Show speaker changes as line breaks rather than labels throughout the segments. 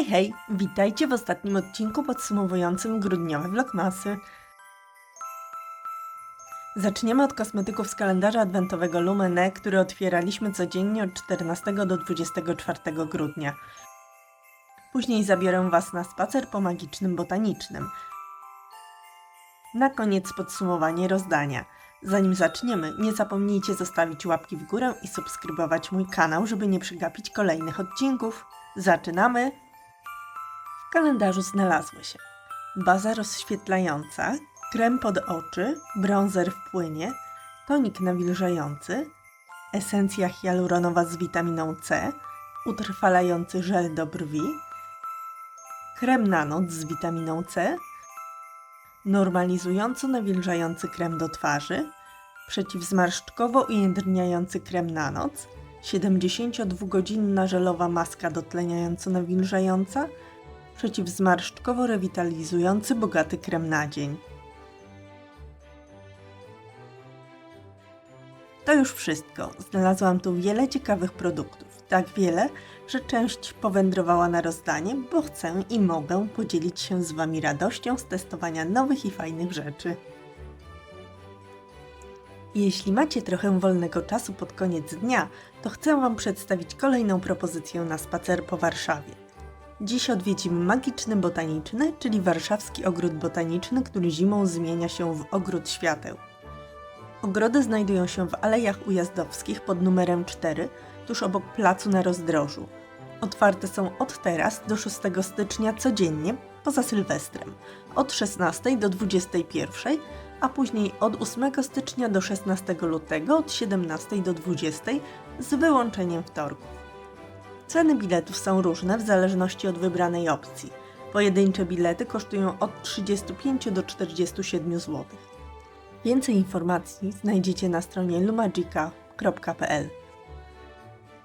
Hej, hej! Witajcie w ostatnim odcinku podsumowującym grudniowe vlogmasy. Zaczniemy od kosmetyków z kalendarza adwentowego Lumene, który otwieraliśmy codziennie od 14 do 24 grudnia. Później zabiorę Was na spacer po magicznym botanicznym. Na koniec podsumowanie rozdania. Zanim zaczniemy, nie zapomnijcie zostawić łapki w górę i subskrybować mój kanał, żeby nie przegapić kolejnych odcinków. Zaczynamy! W kalendarzu znalazły się baza rozświetlająca, krem pod oczy, bronzer w płynie, tonik nawilżający, esencja hialuronowa z witaminą C, utrwalający żel do brwi, krem na noc z witaminą C, normalizująco nawilżający krem do twarzy, przeciwzmarszczkowo ujędrniający krem na noc, 72-godzinna żelowa maska dotleniająco nawilżająca, przeciwzmarszczkowo rewitalizujący bogaty krem na dzień. To już wszystko. Znalazłam tu wiele ciekawych produktów. Tak wiele, że część powędrowała na rozdanie, bo chcę i mogę podzielić się z Wami radością z testowania nowych i fajnych rzeczy. Jeśli macie trochę wolnego czasu pod koniec dnia, to chcę Wam przedstawić kolejną propozycję na spacer po Warszawie. Dziś odwiedzimy magiczny botaniczny, czyli warszawski ogród botaniczny, który zimą zmienia się w ogród świateł. Ogrody znajdują się w Alejach Ujazdowskich pod numerem 4, tuż obok placu na rozdrożu. Otwarte są od teraz do 6 stycznia codziennie, poza Sylwestrem, od 16 do 21, a później od 8 stycznia do 16 lutego od 17 do 20 z wyłączeniem wtorków. Ceny biletów są różne w zależności od wybranej opcji. Pojedyncze bilety kosztują od 35 do 47 zł. Więcej informacji znajdziecie na stronie lumagica.pl.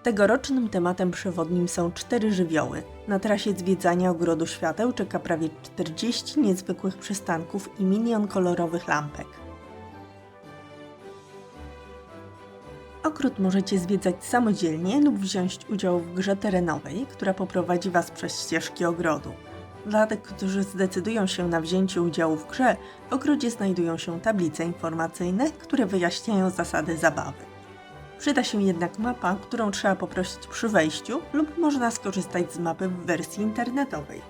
Tegorocznym tematem przewodnim są cztery żywioły. Na trasie zwiedzania Ogrodu Świateł czeka prawie 40 niezwykłych przystanków i milion kolorowych lampek. Ogród możecie zwiedzać samodzielnie lub wziąć udział w grze terenowej, która poprowadzi Was przez ścieżki ogrodu. Dla tych, którzy zdecydują się na wzięcie udziału w grze, w ogrodzie znajdują się tablice informacyjne, które wyjaśniają zasady zabawy. Przyda się jednak mapa, którą trzeba poprosić przy wejściu, lub można skorzystać z mapy w wersji internetowej.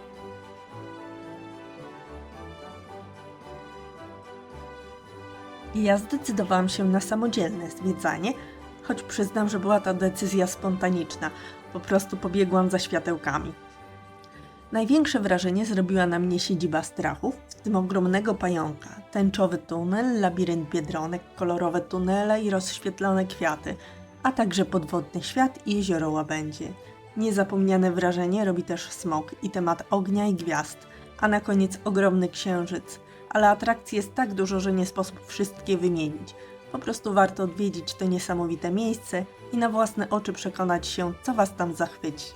Ja zdecydowałam się na samodzielne zwiedzanie, choć przyznam, że była to decyzja spontaniczna. Po prostu pobiegłam za światełkami. Największe wrażenie zrobiła na mnie siedziba strachów, w tym ogromnego pająka, tęczowy tunel, labirynt biedronek, kolorowe tunele i rozświetlone kwiaty, a także podwodny świat i jezioro łabędzie. Niezapomniane wrażenie robi też smok i temat ognia i gwiazd, a na koniec ogromny księżyc. Ale atrakcji jest tak dużo, że nie sposób wszystkie wymienić. Po prostu warto odwiedzić to niesamowite miejsce i na własne oczy przekonać się, co Was tam zachwyci.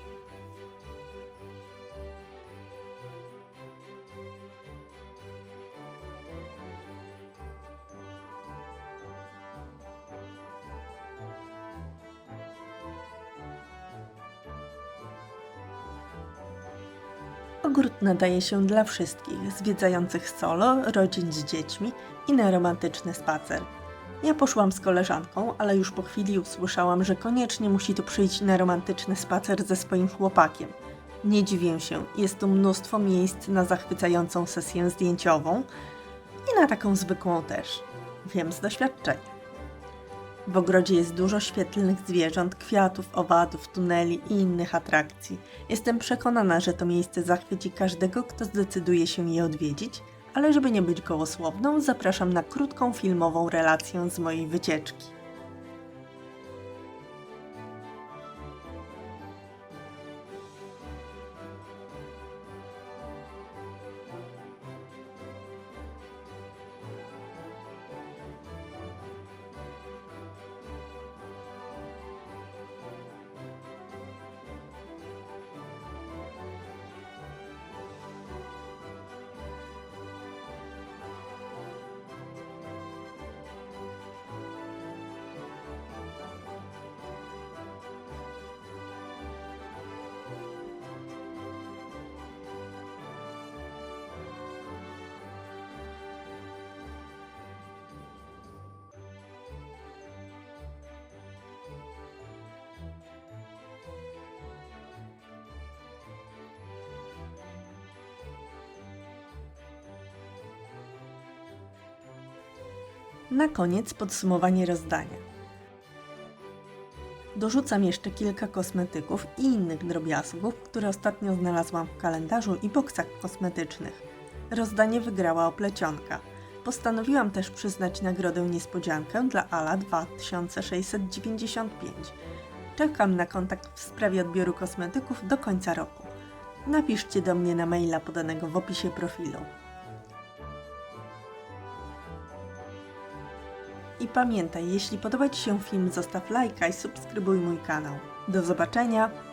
Ogród nadaje się dla wszystkich, zwiedzających solo, rodzin z dziećmi i na romantyczny spacer. Ja poszłam z koleżanką, ale już po chwili usłyszałam, że koniecznie musi tu przyjść na romantyczny spacer ze swoim chłopakiem. Nie dziwię się, jest tu mnóstwo miejsc na zachwycającą sesję zdjęciową i na taką zwykłą też. Wiem z doświadczenia. W ogrodzie jest dużo świetlnych zwierząt, kwiatów, owadów, tuneli i innych atrakcji. Jestem przekonana, że to miejsce zachwyci każdego, kto zdecyduje się je odwiedzić, ale żeby nie być gołosłowną, zapraszam na krótką filmową relację z mojej wycieczki. Na koniec podsumowanie rozdania. Dorzucam jeszcze kilka kosmetyków i innych drobiazgów, które ostatnio znalazłam w kalendarzu i boksach kosmetycznych. Rozdanie wygrała oplecionka. Postanowiłam też przyznać nagrodę niespodziankę dla Ala 2695. Czekam na kontakt w sprawie odbioru kosmetyków do końca roku. Napiszcie do mnie na maila podanego w opisie profilu. Pamiętaj, jeśli podoba Ci się film, zostaw lajka i subskrybuj mój kanał. Do zobaczenia!